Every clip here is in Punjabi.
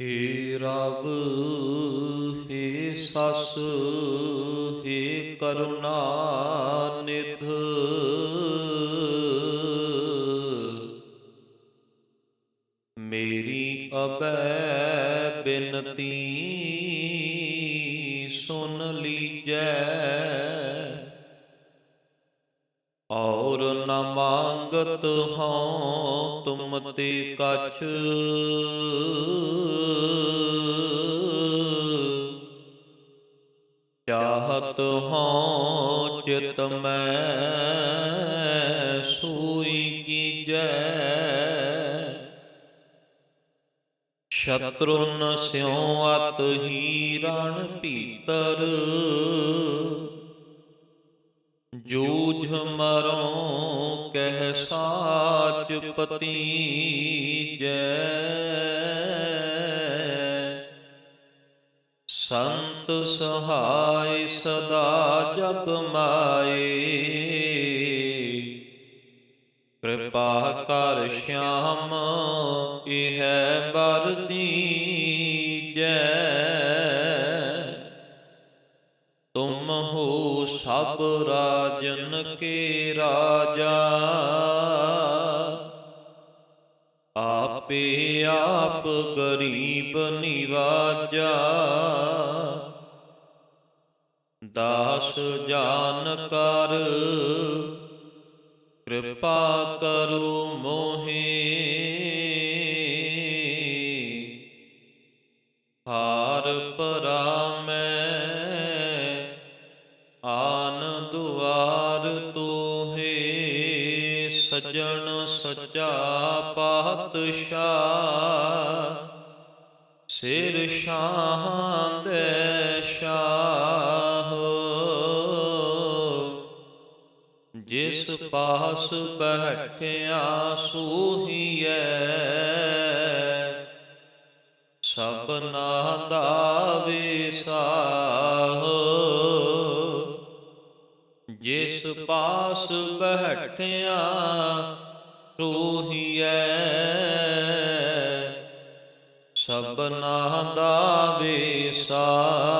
ਹੇ ਰਵ ਹੇ ਸਸ ਹੇ ਕਰੁਣਾ ਨਿਧ। ਮੇਰੀ ਅਬੈ ਬਿਨਤੀ ਸੁਨ ਲੀਜੈ। ਔਰ ਨ ਮੰਗਤ ਹਉ ਤੁਮ ਤੇ ਕਛ। ਚਾਹਤ ਹਉ ਚਿਤ ਮੈਂ ਸੋਈ ਕੀਜੈ ਸ਼ਤਰੁਨ ਸਿਉ ਅਤ ਹੀ ਰਣ ਭੀਤਰ। ਜੂਝ ਮਰੋਂ ਕਹਿ ਸਾਚ ਪਤੀ ਜੈ ਸੰਤ ਸਹਾਇ ਸਦਾ ਜਗ ਮਾਏ। ਕਿਰਪਾ ਕਰ ਸ਼ਾਮ ਇਹ ਬਰਦੀ ਕੇ ਰਾਜਾ। ਆਪੇ ਆਪ ਗਰੀਬ ਨਿਵਾਜਾ। ਦਾਸ ਜਾਨ ਕਰ ਕਿਰਪਾ ਕਰੋ ਮੋਹੇ। ਹਾਰ ਪਰਾ ਪਾਤਸ਼ਾਹ ਸਿਰ ਸ਼ਾਹ ਦੇ ਸ਼ਾਹ। ਜਿਸ ਪਾਸ ਬੈਠਿਆ ਸੋਹੀਐ ਸਭਨਾ ਦਾ ਵਿਸਾਹ। ਜਿਸ ਪਾਸ ਬਹਿਟਿਆ ਸੋਹੀਐ ਸਭਨਾ ਦਾ ਵਿਸਾਹ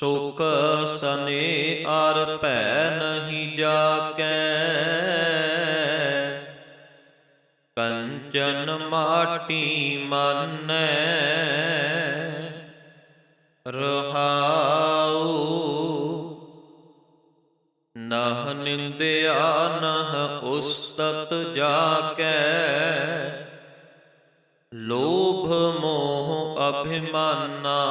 ਸੁਖ ਸਨੇ ਅਰ ਭੈ ਨਹੀਂ ਜਾਕੈ। ਕੰਚਨ ਮਾਟੀ ਮਾਨੈ, ਰਹਾਉ। ਨਹ ਨਿੰਦਿਆ ਨਹ ਉਸਤਤ ਜਾਕੈ। ਲੋਭ ਮੋਹ ਅਭਿਮਾਨਾ।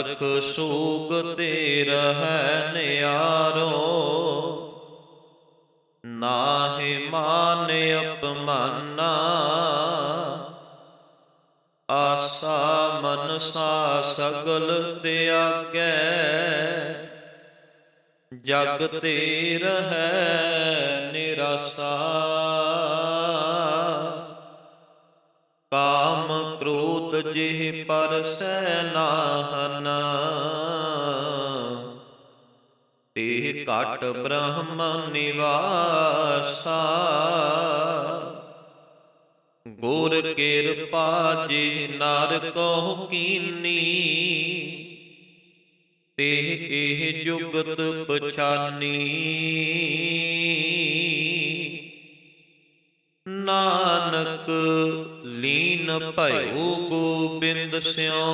ਹਰਖ ਸੂਗ ਤੇ ਰਹਿ ਨਿਆਰੋ। ਨਾਹਿ ਮਾਨ ਅਪਮਾਨਾ। ਆਸਾ ਮਨਸਾ ਸਗਲ ਤਿਆਗੈ। ਜਗ ਤੇ ਰਹਿ ਨਿਰਾਸਾ। ਜਿਹ ਪਰਸੈ ਨਾਹਨ। ਤੇ ਘਟ ਬ੍ਰਹਮ ਨਿਵਾਸਾ। ਗੁਰ ਕਿਰਪਾ ਜੀ ਨਰ ਕੋ ਕੀਨੀ। ਤੇ ਇਹ ਜੁਗਤ ਪਛਾਨੀ। ਨਾਨਕ ਲੀਨ ਭਇਓ ਗੋਬਿੰਦ ਸਿਉ।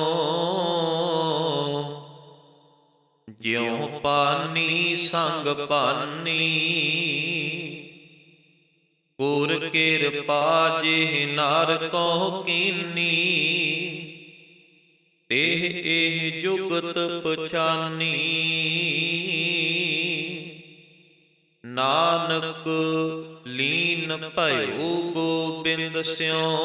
ਜਿਉ ਪਾਨੀ ਸੰਗ ਪਾਨੀ, ਗੁਰ ਕਿਰਪਾ ਜਿਹ ਨਰ ਕੋ ਕੀਨੀ। ਇਹ ਇਹ ਜੁਗਤ ਪਛਾਨੀ। ਨਾਨਕ ਲੀਨ ਭਇਓ ਗੋਬਿੰਦ ਸਿਉ।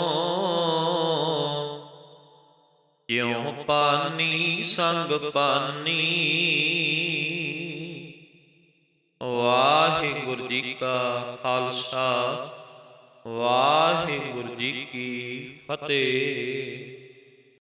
ਜਿਉ ਪਾਨੀ ਸੰਗ ਪਾਨੀ? ਵਾਹਿਗੁਰੂ ਜੀ ਕਾ ਖਾਲਸਾ, ਵਾਹਿਗੁਰੂ ਜੀ ਕੀ ਫਤਿਹ।